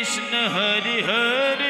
Krishna Hari Hari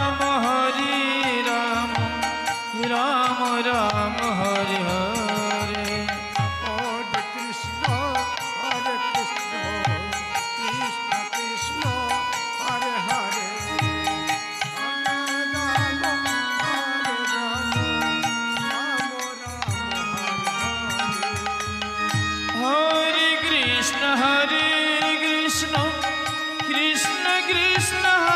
Krishna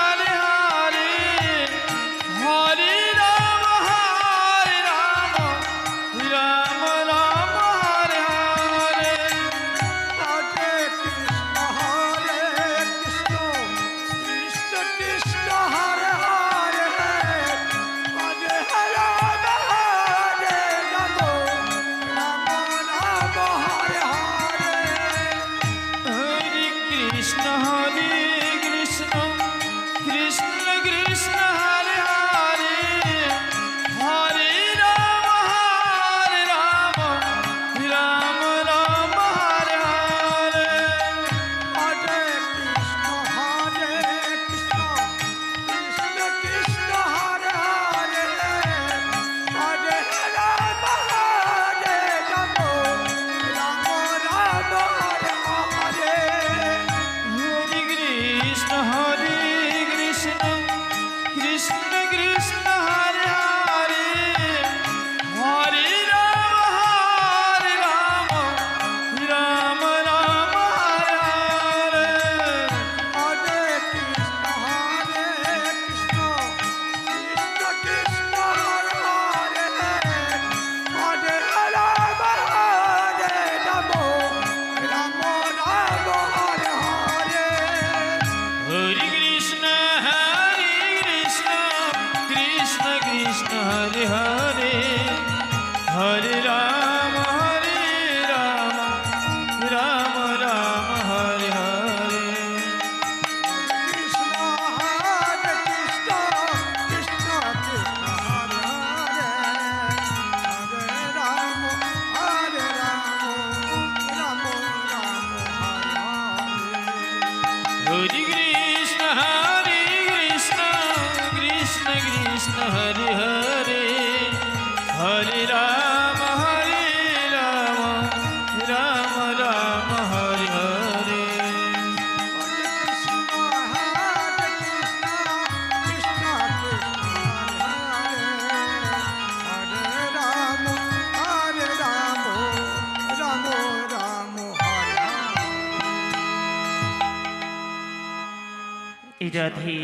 Radhe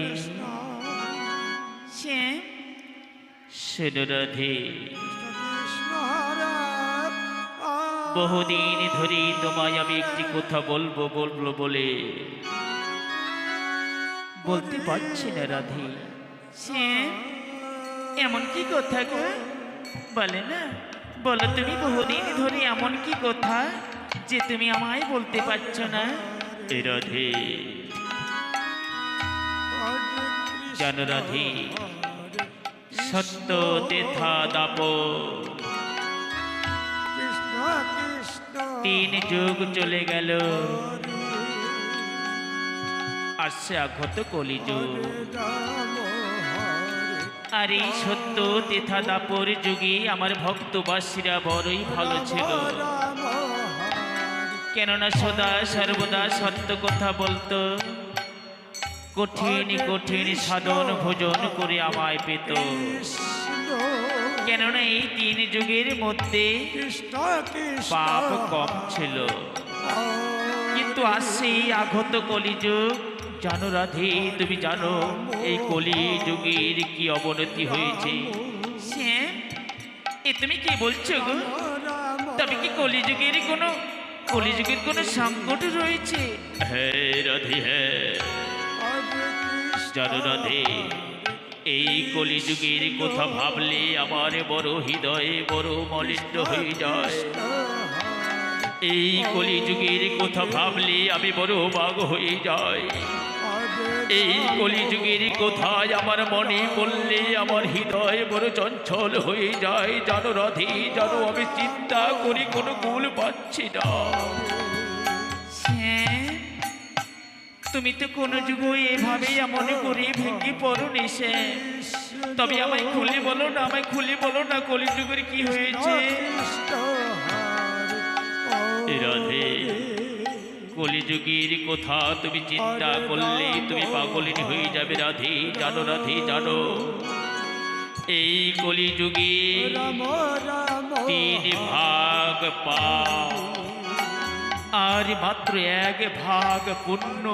শ্যাম শোনো রাধে। বহুদিন ধরে তোমায় আমি একটি কথা বলব বলব বলে। বলতে পারছি না রাধে। শ্যাম এমন কি কথা গো? বলে না। বলো তুমি বহুদিন ধরে এমন কি কথা যে তুমি আমায় বলতে পারছ না? রাধে। জানো রাধে। সত্য তেথা দাপ। তিন যুগ চলে গেল। আসছে আগত কলিযুগ। আর এই সত্য তেথা দাপর যুগে আমার ভক্তবাসীরা বড়ই ভালো ছিল। কেননা সদা সর্বদা সত্য কথা বলতো। কঠিন কঠিন সাধন ভোজন করে আমায় পেত। কেননা এই তিন যুগের মধ্যে পাপ কম ছিল। কিন্তু আসছে এই আগত কলিযুগ। জানো রাধে তুমি জানো এই কলি যুগের কি অবনতি হয়েছে? এ তুমি কি বলছো গো? তবে কি কলিযুগের কোনো কলিযুগের কোনো সংকট রয়েছে? হ্যাঁ রাধে হ্যাঁ হরে কৃষ্ণ জানো রাধে এই কলিযুগের কথা ভাবলে আমার বড় হৃদয়ে বড় মলিষ্ট হয়ে যায়। এই কলিযুগের কথা ভাবলে আমি বড় বাঘ হয়ে যাই। এই কলিযুগের কোথায় আমার মনে পড়লে আমার হৃদয় বড় চঞ্চল হয়ে যায়। জানো রাধে, জানো আমি চিন্তা করি কোনো কুল পাচ্ছি না। তুমি তো কোনো যুগ এভাবে এমন করে ভেঙে পড়ো নিশে। তবে আমায় খুলে বলো না আমায় খুলে বলো না কলি যুগের কি হয়েছে? রাধে কলিযুগের কথা তুমি চিন্তা করলে তুমি পাগলিন হয়ে যাবে রাধে জানো রাধে জানো। এই কলিযুগে তিন ভাগ পা আর মাত্র এক ভাগ পুণ্য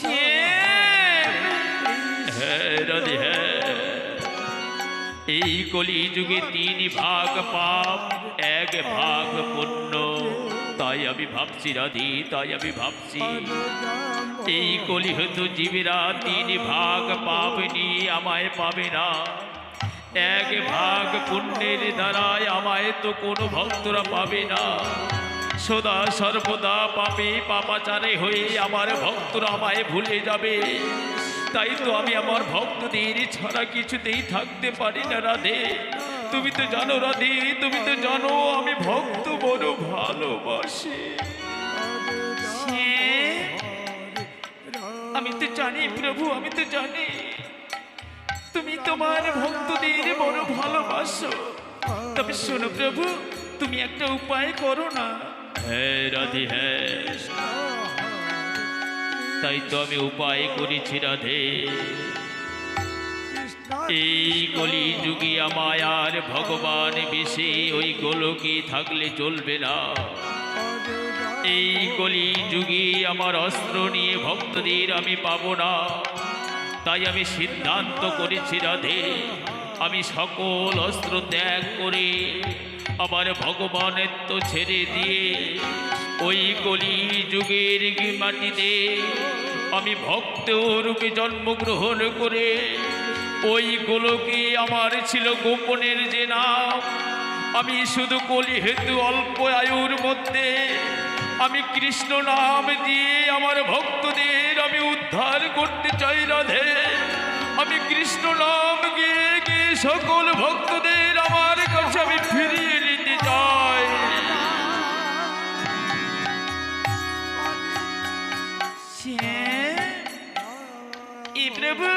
হ্যাঁ এই কলিযুগে তিন ভাগ পাপ এক ভাগ পুণ্য তাই আমি ভাবছি রাধি তাই আমি ভাবছি এই কলি হতো জীবেরা তিন ভাগ পাপ নিয়ে আমায় পাবে না এক ভাগ পুণ্যের দ্বারায় আমায় তো কোনো ভক্তরা পাবে না সদা সর্বদা পাপে পাপাচারে হয়ে আমার ভক্তরা আমায় ভুলে যাবে। তাই তো আমি আমার ভক্তদের ছাড়া কিছুতেই থাকতে পারি না, রাধে। তুমি তো জানো, রাধে, তুমি তো জানো, আমি ভক্ত বড় ভালোবাসি। আমি তো জানি, প্রভু, আমি তো জানি। তুমি তোমার ভক্তদের বড় ভালোবাসো। তবে শোনো, প্রভু, তুমি একটা উপায় করো না। হ্যাঁ রাধে হ্যাঁ। তাই তো আমি উপায় করেছি, রাধে। এই কলি যুগী আমায় আর ভগবান বেশি ওই গোলকে থাকলে চলবে না। এই কলি যুগে আমার অস্ত্র নিয়ে ভক্তদের আমি পাবো না। তাই আমি সিদ্ধান্ত করেছি, রাধে। আমি সকল অস্ত্র ত্যাগ করে আমার ভগবানের তো ছেড়ে দিয়ে ওই কলি যুগের মাটিতে আমি ভক্ত রূপে জন্মগ্রহণ করে ওই গোলকে আমার ছিল গোপনের যে নাম। আমি শুধু কলি হেতু অল্প আয়ুর মধ্যে আমি কৃষ্ণ নাম দিয়ে আমার ভক্তদের আমি উদ্ধার করতে চাই রাধে। আমি কৃষ্ণ নাম গিয়ে গিয়ে সকল ভক্তদের আমার কাছে আমি ফিরিয়ে নিতে চাই। প্রভু,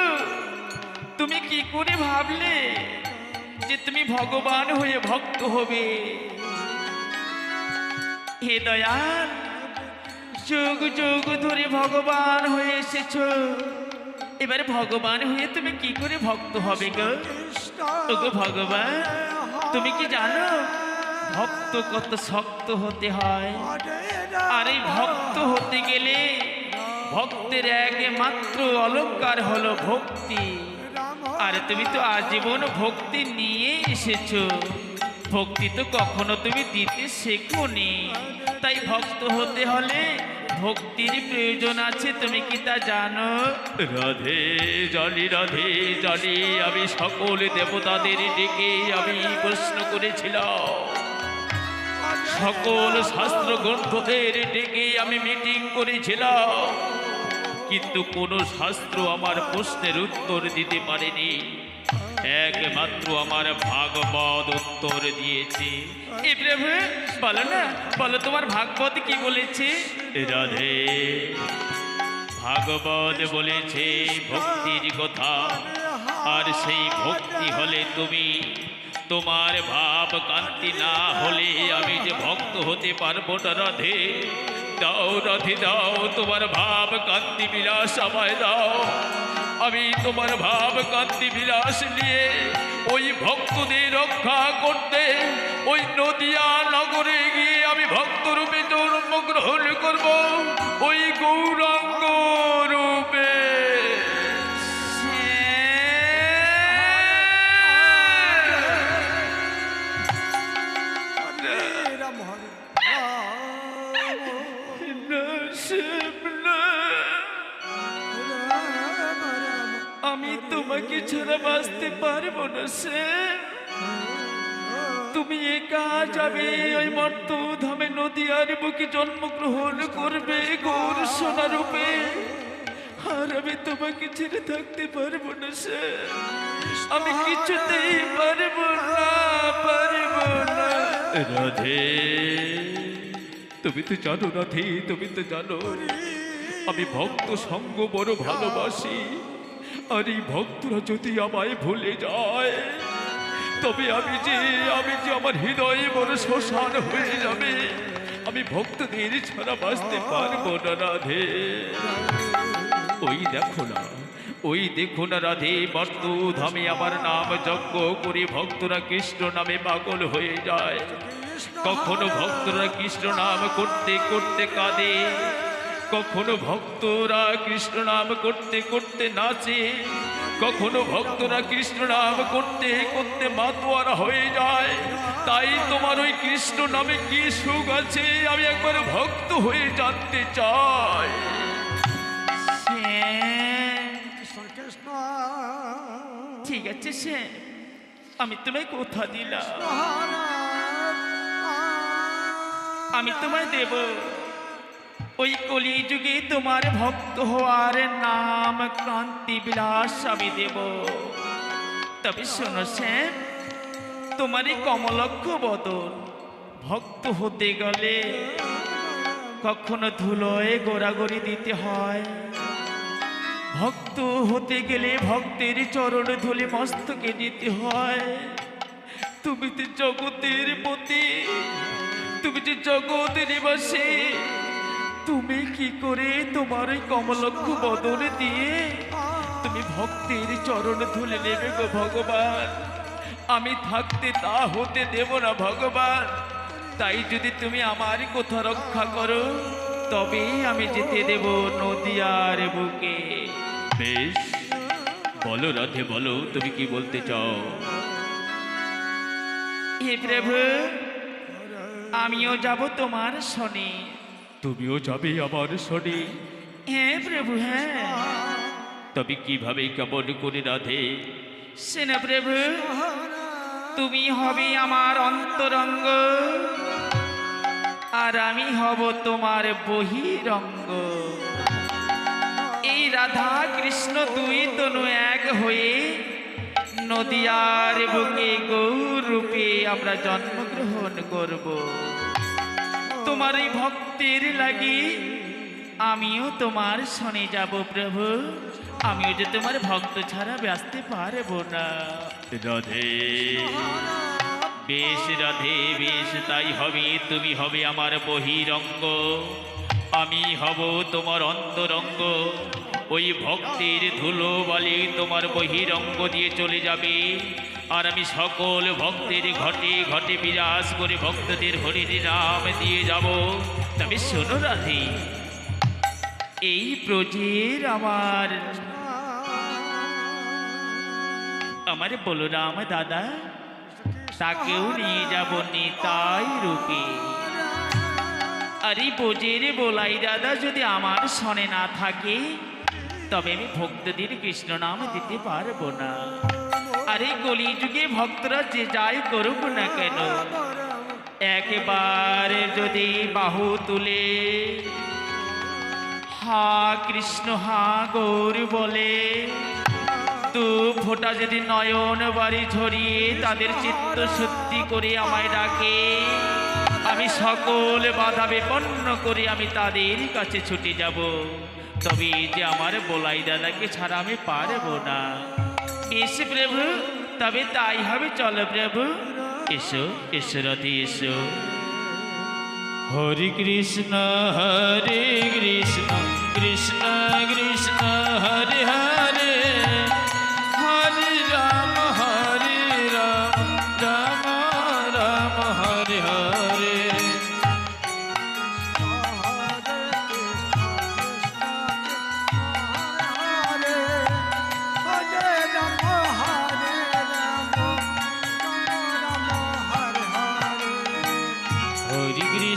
তুমি কি করে ভাবলে যে তুমি ভগবান হয়ে ভক্ত হবে? হে দয়াল, যুগ যুগ ধরে ভগবান হয়ে এসেছ। এবারে ভগবান হয়ে তুমি কি করে ভক্ত হবে গো? ওগো ভগবান, তুমি কি জানো ভক্ত কত শক্ত হতে হয়? আর এই ভক্ত হতে গেলে ভক্তের একমাত্র অলংকার হলো ভক্তি। আর তুমি তো আজীবন ভক্তি নিয়ে এসেছ। ভক্তি তো কখনো তুমি দিতে শেখোনি। তাই ভক্ত হতে হলে ভক্তির প্রয়োজন আছে, তুমি কি তা জানো? রাধে জলি রাধে জলি, আমি সকল দেবতাদের ডেকে আমি প্রশ্ন করেছিলাম। সকল শাস্ত্র গ্রন্থদের ডেকে আমি মিটিং করেছিলাম। কিন্তু কোনো শাস্ত্র আমার প্রশ্নের উত্তর দিতে পারেনি। একমাত্র আমার ভাগবত উত্তর দিয়েছে। প্রভু বলো না বলো তোমার ভাগবত কি বলেছে? রাধে। ভাগবত বলেছে ভক্তির কথা। আর সেই ভক্তি হলে তুমি তোমার ভাব কান্তি না হলে আমি যে ভক্ত হতে পারব না রাধে। দাও রাধে দাও তোমার ভাব কান্তি বিলাস আমায় দাও। আমি তোমার ভাব কান্তি বিলাস নিয়ে ওই ভক্তদের রক্ষা করতে ওই নদিয়া নগরে গিয়ে আমি ভক্তরূপে জন্মগ্রহণ করব। ওই গৌরাঙ্গ তোমাকে ছাড়া বাঁচতে পারব না সে। তুমি একা যাবে ওই মর্ত ধামে নদীয়ার বুকে জন্মগ্রহণ করবে, গৌর সোনা রূপে। আর আমি তোমাকে ছেড়ে থাকতে পারব না সে। আমি কিছুতেই পারব না পারব না। রাধে, তুমি তো জানো রাধে, তুমি তো জানো। আমি ভক্ত সঙ্গ বড় ভালোবাসি। আর এই ভক্তরা যদি আমায় ভুলে যায়, তবে আমি যে আমি যে আমার হৃদয়ে বড় শ্মশান হয়ে যাবে, আমি ভক্তদের ছাড়া বাঁচতে পারব না, রাধে। ওই দেখো না, ওই দেখো না রাধে বর্ত ধামে আমার নাম যজ্ঞ করে ভক্তরা কৃষ্ণ নামে পাগল হয়ে যায়। কখনো ভক্তরা কৃষ্ণ নাম করতে করতে কাঁদে। কখনো ভক্তরা কৃষ্ণ নাম করতে করতে নাচে কখনো ভক্তরা কৃষ্ণ নাম করতে করতে মাতোয়ারা হয়ে যায়। তাই তোমার ওই কৃষ্ণ নামে কি সুখ আছে? আমি একবার ভক্ত হয়ে জানতে চাই। কৃষ্ণ কৃষ্ণ। ঠিক আছে সে। আমি তোমায় কথা দিলাম। আমি তোমায় দেব। ওই কলি যুগে তোমার ভক্ত হওয়ার নাম ক্রান্তি বিলাস আমি দেব। তবে শোনো শ্যাম তোমার এই কমলক্ষ বদল ভক্ত হতে গেলে কখনো ধুলোয় গোড়াগড়ি দিতে হয়। ভক্ত হতে গেলে ভক্তের চরণ ধুলে মস্তকে দিতে হয়। তুমি তো জগতের পতি, তুমি যে জগতের নিবাসী তুমি কি করে তোমার ওই কমলক্ষ বদলে দিয়ে তুমি ভক্তের চরণ ধুলে নেবে গো ভগবান? আমি থাকতে তা হতে দেব না ভগবান। তাই যদি তুমি আমার কথা রক্ষা করো, তবে আমি যেতে দেব নদিয়ার বুকে। বেশ, বলো রাধে, বলো, তুমি কি বলতে চাও? হে প্রভু, আমিও যাব তোমার শনি তুমিও যাবে আমার শনি হ্যাঁ প্রভু হ্যাঁ। তবে কীভাবে কেমন করে রাধে? সেনা প্রভু তুমি হবে আমার অন্তরঙ্গ আর আমি হব তোমার বহিরঙ্গ। এই রাধা কৃষ্ণ তুই তনু এক হয়ে নদিয়ার বুকে গৌরূপে আমরা জন্মগ্রহণ করব। তোমার এই ভক্তের লাগি, আমিও তোমার শনে যাব প্রভু। আমিও যে তোমার ভক্ত ছাড়া ব্যস্তে পারব না। রাধে। বেশ রাধে, বেশ, তাই হবে, তুমি হবে আমার বহিরঙ্গ। আমি হব তোমার অন্তরঙ্গ। ওই ভক্তির ধুলো বলে তোমার বহিরঙ্গ দিয়ে চলে যাবে। আর আমি সকল ভক্তের ঘটে ঘটে বিরাজ করে ভক্তদের হরির নাম দিয়ে যাব। তবে শোনো রাধে। এই ব্রজের আমার আমার বলরাম দাদা, তাকেও নিয়ে যাব নিতাই রূপে। আরে বোঝের বলাই দাদা যদি আমার সনে না থাকে, তবে আমি ভক্তদের কৃষ্ণ নাম দিতে পারব না। আরে কলি যুগে ভক্তরা যে যাই করুক না কেন একবার যদি বাহু তুলে হা কৃষ্ণ হা গৌর বলে তু ফোটা যদি নয়ন বাড়ি ঝরিয়ে তাদের চিত্ত সত্যি করে আমায় ডাকে আমি সকল বাধা বিপন্ন করে আমি তাদের কাছে ছুটে যাব তবে যে আমার বলাই দাদাকে ছাড়া আমি পারব না বেশ প্রভু, তবে তাই হবে, চলো প্রভু। এসো এসো রথে, এসো। হরে কৃষ্ণ হরে কৃষ্ণ কৃষ্ণ কৃষ্ণ, হরে হরে।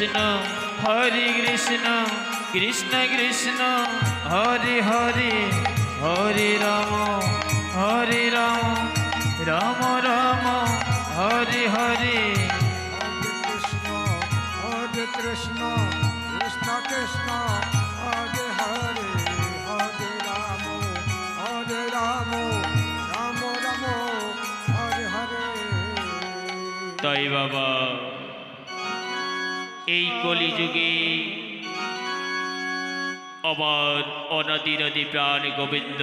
কৃষ্ণ হরে কৃষ্ণ কৃষ্ণ কৃষ্ণ হরে হরে হরে রাম হরে রাম রাম রাম হরে হরে। কৃষ্ণ কৃষ্ণ কৃষ্ণ হরে হরে হরে রাম হরে রাম রাম রাম হরে হরে। তাই বাবা। এই কলিযুগে। আমার অনাদি নদী প্রাণ গোবিন্দ।